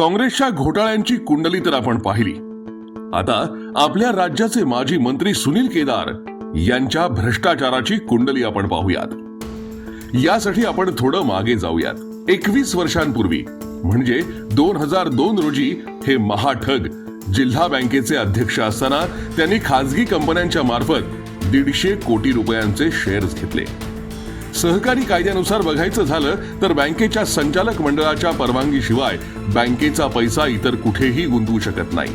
काँग्रेसच्या घोटाळ्यांची कुंडली तर आपण पाहिली. आता आपल्या राज्याचे माजी मंत्री सुनील केदार यांच्या भ्रष्टाचाराची कुंडली आपण पाहूयात. यासाठी आपण थोडं मागे जाऊयात. एकवीस वर्षांपूर्वी म्हणजे दोन हजार दोन रोजी हे महाठग जिल्हा बँकेचे अध्यक्ष असताना त्यांनी खासगी कंपन्यांच्या मार्फत दीडशे कोटी रुपयांचे शेअर्स घेतले. सहकारी कायद्यानुसार बघायचं झालं तर बँकेच्या संचालक मंडळाच्या परवानगीशिवाय बँकेचा पैसा इतर कुठेही गुंतवू शकत नाही.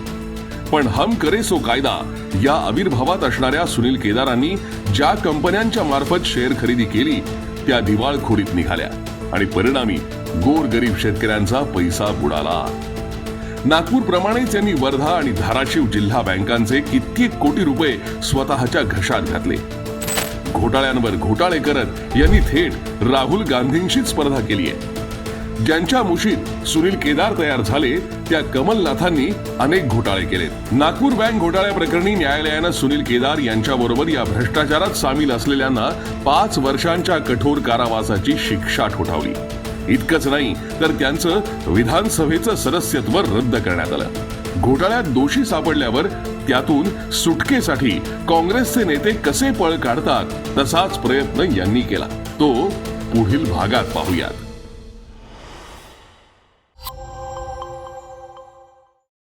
पण हम करे सो कायदा या आविर्भावात असणाऱ्या सुनील केदारांनी ज्या कंपन्यांच्या मार्फत शेअर खरेदी केली त्या दिवाळखोरीत निघाल्या आणि परिणामी गोर गरीब शेतकऱ्यांचा पैसा बुडाला. नागपूर प्रमाणेच यांनी वर्धा आणि धाराशिव जिल्हा बँकांचे कित्येक कोटी रुपये स्वतःच्या घशात घातले. घोटाळ्यांवर घोटाळे करत यांनी थेट राहुल गांधींशीच स्पर्धा केली आहे. ज्यांच्या मुशीत सुनील केदार तयार झाले त्या कमलनाथांनी अनेक घोटाळे केलेत. नागपूर बँक घोटाळ्याप्रकरणी न्यायालयानं सुनील केदार यांच्याबरोबर या भ्रष्टाचारात सामील असलेल्यांना पाच वर्षांच्या कठोर कारावासाची शिक्षा ठोठावली. इतकंच नाही तर त्यांचं विधानसभेचं सदस्यत्व रद्द करण्यात आलं. घोटाळ्यात दोषी सापडल्यावर त्यातून सुटकेसाठी काँग्रेसचे नेते कसे पळ काढतात तसाच प्रयत्न यांनी केला. तो पुढील भागात पाहूयात.